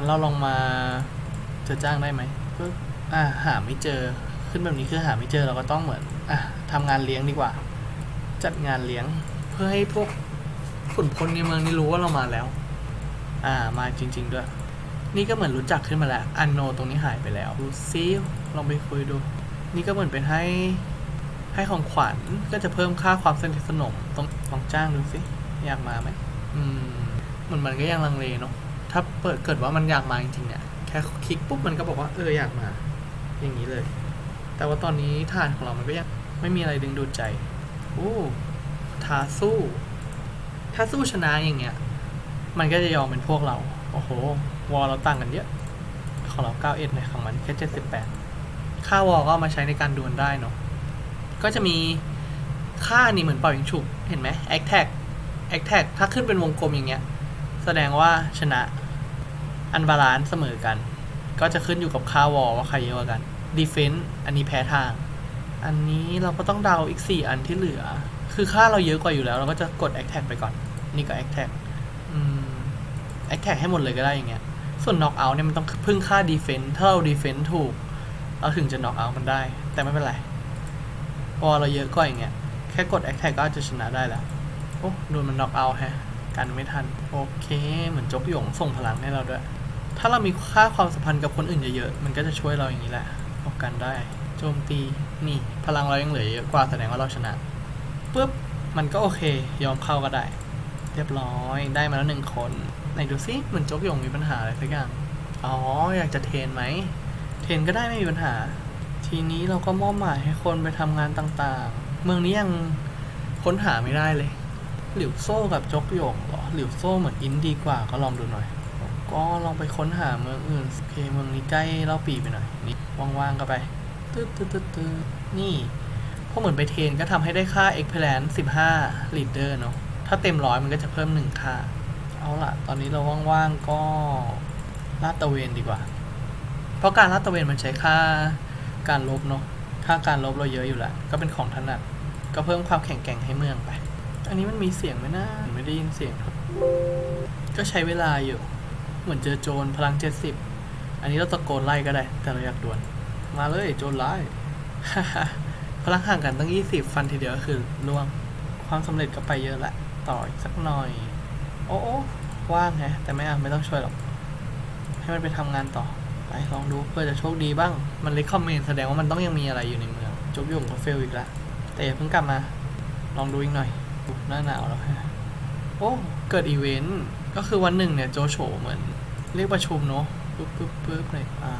งั้นเราลองมาเจะจ้างได้ไหมปึ๊บอ่าหาไม่เจอขึ้นแบบนี้คือหาไม่เจอเราก็ต้องเหมือนอะทำงานเลี้ยงดีกว่า จัดงานเลี้ยงเพื่อให้พวกขุนพลในเมืองนี่รู้ว่าเรามาแล้ว อ่ามาจริง ๆ ด้วย นี่ก็เหมือนรู้จักขึ้นมาแล้วอันโนตรงนี้หายไปแล้วดูซิลองไปคุยดู นี่ก็เหมือนเป็นให้ให้ของขวัญก็จะเพิ่มค่าความสนิทสนมต้องลองจ้างดูสิอยากมาไหมอืมเหมือนมันก็ยังลังเลเนาะ ถ้าเปิดเกิดว่ามันอยากมาจริงๆเนี่ยแค่คลิกปุ๊บมันก็บอกว่าเอออยากมา อย่างนี้เลย แต่ว่าตอนนี้ฐานของเรามันก็ยังไม่มีอะไรดึงดูดใจโอ้ท้าสู้ ถ้าสู้ชนะอย่างเงี้ย มันก็จะยอมเป็นพวกเรา โอ้โห วอลเราต่างกันเยอะ ของเรา91ในของมันแค่78ค่าวอลก็มาใช้ในการดวลได้เนาะ ก็จะมีค่านี่เหมือนเป่ายิงฉุบเห็นไหมแอคแท็กแอคแท็กถ้าขึ้นเป็นวงกลมอย่างเงี้ย แสดงว่าชนะ อันบาลานซ์เสมอกัน ก็จะขึ้นอยู่กับค่าวอลว่าใครเยอะกว่ากันดีเฟน s ์อันนี้แพ้ทาง อันนี้เราก็ต้องเดาอีก 4 อันที่เหลือ คือค่าเราเยอะกว่าอยู่แล้ว เราก็จะกด a อ t a c ไปก่อน นี่ก็ a อ t a c อืม a อ t a c ให้หมดเลยก็ได้อย่างเงี้ย ส่วน knock out เนี่ยมันต้องพึ่งค่า defense ถ้าเรา defense ถูก เราถึงจะ knock out มันได้ แต่ไม่เป็นไรพอเราเยอะกว่าอย่างเงี้ย แค่กด a อ t a c ก็อาจจะชนะได้แล้ว โอ้โดนมัน knock out แฮะ กันไม่ทัน โอเค เหมือนจกหยงส่งพลังให้เราด้วย ถ้าเรามีค่าความสัมพันธ์กับคนอื่นเยอะๆ มันก็จะช่วยเราอย่างนี้แหละป้องกันได้ โจมตี นี่ พลังเรายังเหลือเยอะกว่าแสดงว่าเราชนะปุ๊บ มันก็โอเค ยอมเข้าก็ได้ เรียบร้อย ได้มาแล้วหนึ่งคน ไหนดูซิ เหมือนจกหยงมีปัญหาอะไรสักอย่าง อ๋อ อยากจะเทรนไหม เทรนก็ได้ไม่มีปัญหา ทีนี้เราก็มอบหมายให้คนไปทำงานต่างๆ เมืองนี้ยังค้นหาไม่ได้เลย หลิวโซ่กับจกหยงเหรอหลิวโซ่เหมือนอินดีกว่าก็ลองดูหน่อย ก็ลองไปค้นหาเมืองอื่นโอเคเมืองนี้ใกล้เล่าปีไปหน่อยนี่ว่างๆก็ไปตึ๊ดตึ๊ดตึ๊ดตึ๊ดนี่พอเหมือนไปเทรนก็ทำให้ได้ค่า e x p e r i e n c e 15 leader เนาะถ้าเต็มร้อยมันก็จะเพิ่มหนึ่งค่า เอาล่ะ ตอนนี้เราว่างๆก็ลาดตะเวนดีกว่า เพราะการลาดตะเวนมันใช้ค่าการลบเนาะค่าการลบเราเยอะอยู่แล้ว ก็เป็นของถนัดก็เพิ่มความแข็งแกร่งให้เมืองไป อันนี้มันมีเสียงไหมนะไม่ได้ยินเสียงครับ ก็ใช้เวลาอยู่ เหมือนเจอโจรพลัง70อันนี้เราตะโกนไล่ก็ได้ แต่เราอยากด่วลมาเลยโจรไล่พลังห่างกันตั้ง20ฟันทีเดียวก็คือล่วง ความสำเร็จก็ไปเยอะละต่ออีกสักหน่อยโอ้โอ้ว่างไงแต่ไม่เอาไม่ต้องช่วยหรอก ให้มันไปทำงานต่อไปลองดูเพื่อจะโชคดีบ้าง มันเลยคอมเมนต์แสดงว่ามันต้องยังมีอะไรอยู่ในเมือง จบยุ่งก็เฟลอีกละแต่อย่าเพิ่งกลับมา ลองดูอีกหน่อย อุ๊ยหน้าหนาวแล้วฮะโอ้เกิดอีเวนต์ก็คือวันหนึ่งเนี่ยโจโฉเหมือนเรียกประชุมเนาะปึ๊บปึ๊บปึ๊บเลยอ่า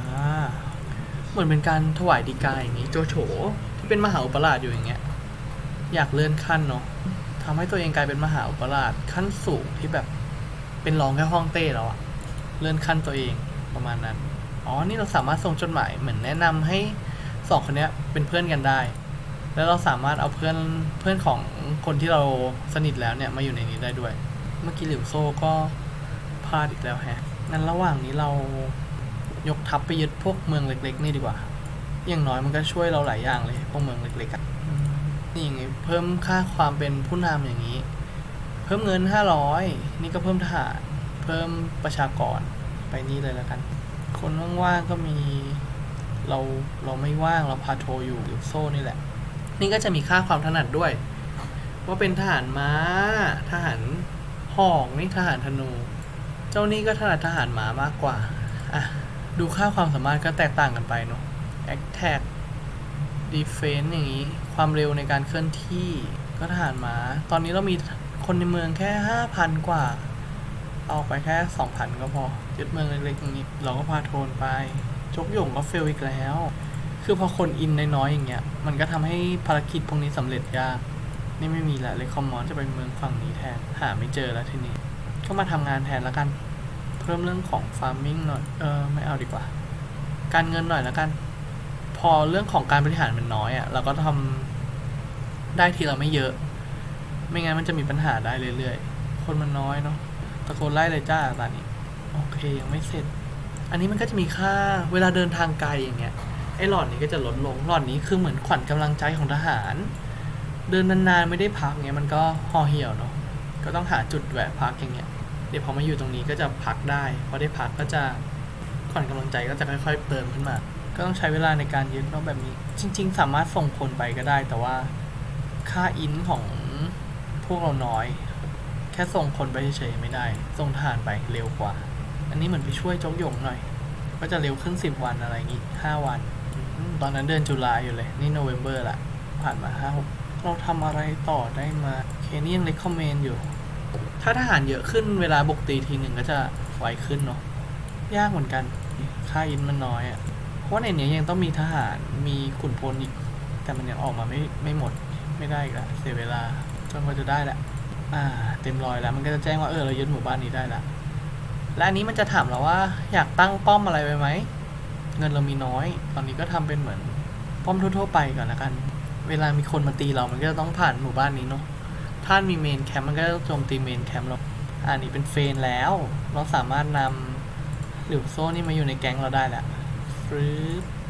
เหมือนเป็นการถวายดีกาอย่างนี้โจโฉที่เป็นมหาอุปราชอยู่อย่างเงี้ยอยากเลื่อนขั้นเนาะทำให้ตัวเองกลายเป็นมหาอุปราชขั้นสูงที่แบบเป็นรองแค่ห้องเต้แล้วอะเลื่อนขั้นตัวเองประมาณนั้นอ๋อนี่เราสามารถส่งจดหมายเหมือนแนะนำให้สองคนเนี้ยเป็นเพื่อนกันได้ แล้วเราสามารถเอาเพื่อนเพื่อนของคนที่เราสนิทแล้วเนี่ยมาอยู่ในนี้ได้ด้วย เมื่อกี้หลิวโซ่ก็พลาดอีกแล้วแฮะงั้นระหว่างนี้เรายกทัพไปยึดพวกเมืองเล็ก ๆ นี่ดีกว่า อย่างน้อยมันก็ช่วยเราหลายอย่างเลยพวกเมืองเล็กๆอะนี่อย่างงี้เพิ่มค่าความเป็นผู้นำอย่างนี้ เพิ่มเงินห้าร้อยนี่ก็เพิ่มทหารเพิ่มประชากรไปนี่เลยแล้วกัน คนว่างๆก็มีเราเราไม่ว่างเราพาโทรอยู่หรือโซ่นี่แหละ นี่ก็จะมีค่าความถนัดด้วย ว่าเป็นทหารม้า ทหารหอกนี่ทหารธนู เจ้านี่ก็ถนัดทหารม้ามากกว่าอะดูค่าความสามารถก็แตกต่างกันไปเนาะ attack defense อย่างนี้ ความเร็วในการเคลื่อนที่ก็ทหารม้า ตอนนี้เรามีคนในเมืองแค่ห้าพันกว่า เอาไปแค่สองพันก็พอยึดเมืองเล็กๆอย่างนี้เราก็พาโทนไป จกหย่งก็เฟลอีกแล้ว คือพอคนอินน้อยๆอย่างเงี้ย มันก็ทำให้ภารกิจพวกนี้สำเร็จยาก นี่ไม่มีแล้วเลยคอมมอนจะไปเมืองฝั่งนี้แทน หาไม่เจอแล้วทีนี้ ก็มาทำงานแทนแล้วกัน เพิ่มเรื่องของฟาร์มมิ่งหน่อย เออไม่เอาดีกว่า การเงินหน่อยแล้วกัน พอเรื่องของการบริหารมันน้อยอะ่ะ เราก็ทำได้ทีละไม่เยอะ ไม่งั้นมันจะมีปัญหาได้เรื่อยๆ คนมันน้อยเนาะ ตะโกนไล่เลยจ้าตอนนี้ โอเคยังไม่เสร็จ อันนี้มันก็จะมีค่าเวลาเดินทางไกลอย่างเงี้ย อ้หลอดนี้ก็จะลดลงหลอดนี้คือเหมือนขวัญกำลังใจของทหาร เดินนานๆไม่ได้พักเงี้ยมันก็ห่อเหี่ยวเนาะก็ต้องหาจุดแวะพักอย่างเงี้ยเดี๋ยวพอมาอยู่ตรงนี้ก็จะพักได้พอได้พักก็จะขวัญกำลังใจก็จะค่อย ๆเติมขึ้นมา ก็ต้องใช้เวลาในการยึดเนาะแบบนี้ จริง ๆ สามารถส่งคนไปก็ได้ แต่ว่าค่าอินของพวกเราน้อย แค่ส่งคนไปเฉยๆไม่ได้ ส่งทหารไปเร็วกว่า อันนี้เหมือนไปช่วยโจ๊กหยงหน่อย ก็จะเร็วขึ้นสิบวันอะไรอย่างงี้ห้าวัน ตอนนั้นเดือนจุลายอยู่เลย นี่โนเวม ber ละ ผ่านมาห้าหกเราทำอะไรต่อได้มา เคนี่ยังเล็กคอมเมนอยู่ ถ้าทหารเยอะขึ้นเวลาบุกตีทีหนึ่งก็จะไวขึ้นเนาะ ยากเหมือนกัน ค่าอินมันน้อยอะ่ะ เพราะในเนี้ยยังต้องมีทหาร มีขุนพลอีก แต่มันยังออกมาไม่ไม่หมด ไม่ได้อีกละเสียเวลา จนกว่าจะได้แหละ อ่า เต็มรอยแล้ว มันก็จะแจ้งว่าเออเรายึดหมู่บ้านนี้ได้ละและอันนี้มันจะถามเราว่าอยากตั้งป้อมอะไรไว้ไหม เงินเรามีน้อย ตอนนี้ก็ทำเป็นเหมือนป้อมทั่วๆไปก่อนละกัน เวลามีคนมาตีเรา มันก็จะต้องผ่านหมู่บ้านนี้เนาะ ถ้ามีเมนแคมป์มันก็จะโจมตีเมนแคมป์เรา อันนี้เป็นเฟนแล้ว เราสามารถนำหลิวโซ่นี่มาอยู่ในแก๊งเราได้แหละฟรึ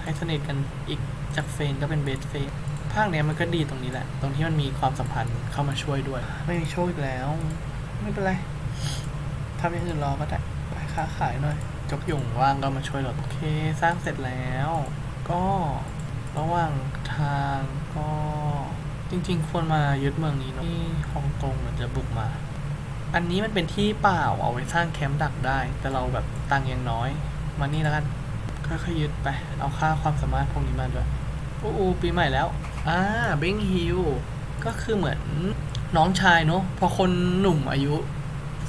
ให้สนิทกันอีกจากเฟนก็เป็นเบสเฟนภาคเนี้ยมันก็ดีตรงนี้แหละ ตรงที่มันมีความสัมพันธ์เข้ามาช่วยด้วย ไม่มีโชคอีกแล้ว ไม่เป็นไรทำอย่างอื่นรอก็ได้ไปค้าขายหน่อย กหยุ่งว่างก็มาช่วยเราโอเค สร้างเสร็จแล้ว ก็ระหว่างทางก็จริงๆ ควรมายึดเมืองนี้เนอะที่ฮ่องกงเหมือนจะบุกมา อันนี้มันเป็นที่เปล่าเอาไว้สร้างแคมป์ดักได้ แต่เราแบบตังค์ยังน้อย มานี่แล้วกันค่อยๆยึดไป เอาค่าความสามารถพวกนี้มาด้วยโอ้โหปีใหม่แล้วอ่าเบงฮิวก็คือเหมือนน้องชายเนอะพอคนหนุ่มอายุ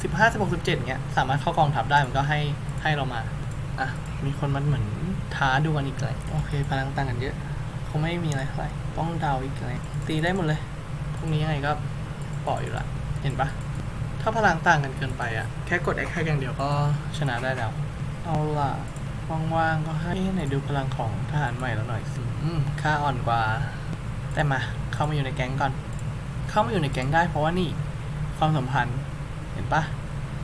สิบห้าสิบหกสิบเจ็ดเงี้ยสามารถเข้ากองทัพได้มันก็ให้ ให้เรามา อะ มีคนมันเหมือนท้าดูกันอีกเลยโอเคพลังต่างกันเยอะคงไม่มีอะไรเท่าไหร่ต้องเดาอีกเลยตีได้หมดเลยพวกนี้ยังไงก็ปล่อยอยู่ละ เห็นปะถ้าพลังต่างกันเกินไปอะแค่กด X แค่อย่างเดียวก็ชนะได้แล้ว เอาล่ะว่างๆก็ให้ไหนดูพลังของทหารใหม่แล้วหน่อยสิอืมค่าอ่อนกว่า แต่มา เข้ามาอยู่ในแก๊งก่อน เข้ามาอยู่ในแก๊งได้เพราะว่านี่ ความสัมพันธ์ เห็นปะ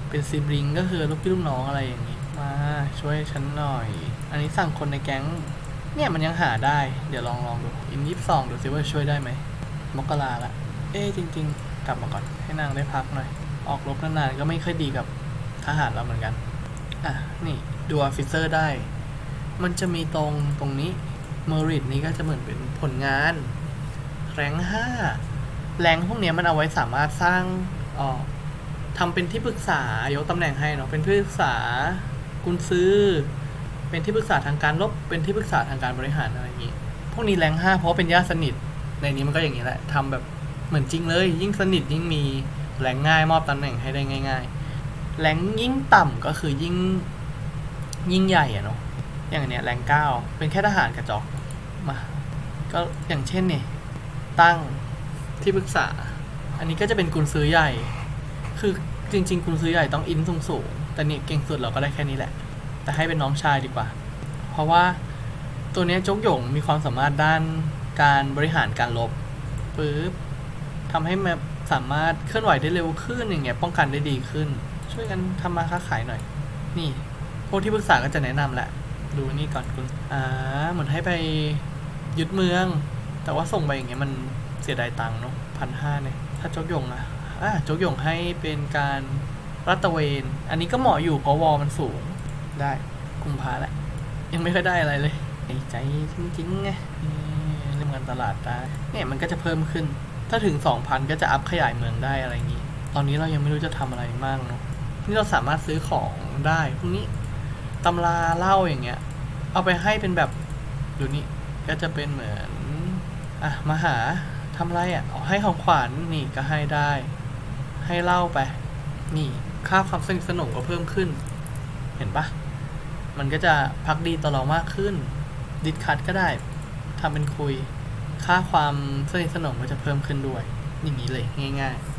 เป็นซิบลิงก็คือลูกพี่ลูกน้องอะไรอย่างนี้ มาช่วยฉันหน่อย อันนี้สั่งคนในแก๊ง เนี่ยมันยังหาได้ เดี๋ยวลองลองดู อินยี่สองดูซิว่าช่วยได้ไหม มกราละ เอ๊จริง ๆ กลับมาก่อน ให้นางได้พักหน่อย ออกรบนานๆก็ไม่ค่อยดีกับทหารเราเหมือนกัน อะ นี่ดูออฟฟิเซอร์ได้ มันจะมีตรงตรงนี้เมอริตนี้ก็จะเหมือนเป็นผลงาน แรงห้าแรงพวกนี้มันเอาไว้สามารถสร้างออทำเป็นที่ปรึกษายกตำแหน่งให้เนาะ เป็นที่ปรึกษา กุนซื้อ เป็นที่ปรึกษาทางการรบเป็นที่ปรึกษาทางการบริหารอะไรอย่างนี้ พวกนี้แรงห้าเพราะเป็นญาติสนิท ในนี้มันก็อย่างนี้แหละทำแบบเหมือนจริงเลย ยิ่งสนิทยิ่งมีแรงง่ายมอบตำแหน่งให้ได้ง่าย ๆ แรงยิ่งต่ำก็คือยิ่งยิ่งใหญ่อะเนาะ อย่างนเนี้ยแรงเก้าเป็นแค่ทหารกระจอกมา ก็อย่างเช่นเนี่ยตั้งที่ปรึกษา อันนี้ก็จะเป็นกุญซื้อใหญ่ คือจริง ๆ กุญซื้อใหญ่ต้องอินสูงสูง แต่เนี่ยเก่งสุดเราก็ได้แค่นี้แหละ แต่ให้เป็นน้องชายดีกว่า เพราะว่าตัวนี้จกหยงมีความสามารถด้านการบริหารการลบปึ๊บทำให้มปสามารถเคลื่อนไหวได้เร็วขึ้นอย่างเงี้ยป้องกันได้ดีขึ้น ช่วยกันทำมาค้าขายหน่อย นี่พวกที่ปรึกษาก็จะแนะนำแหละ ดูนี่ก่อนคุณอ่าเหมือนให้ไปยึดเมือง แต่ว่าส่งไปอย่างเงี้ยมันเสียดายตังค์เนาะพันห้าเนี่ยถ้าจกหยงอะอะจกหยงให้เป็นการ รัดตระเวน อันนี้ก็เหมาะอยู่เพราะวอลมันสูงได้กุมภาแหละ ยังไม่ค่อยได้อะไรเลยไอ้ใจจริงๆไงนี่เรื่องการตลาดได้เนี่ยมันก็จะเพิ่มขึ้น ถ้าถึงสองพันก็จะอัพขยายเมืองได้อะไรอย่างงี้ ตอนนี้เรายังไม่รู้จะทำอะไรมากเนาะนี่เราสามารถซื้อของได้พวกนี้ตำราเล่าอย่างเงี้ย เอาไปให้เป็นแบบดูนี่ก็จะเป็นเหมือนอะมาหาทำอะไรอะเอาให้ของขวัญนี่ก็ให้ได้ ให้เล่าไป นี่ ค่าความสนิทสนมก็เพิ่มขึ้น เห็นปะมันก็จะพักดีต่อรองมากขึ้น ดิดคัดก็ได้ทำเป็นคุย ค่าความสนิทสนมก็จะเพิ่มขึ้นด้วย อย่างนี้เลยง่าย ๆ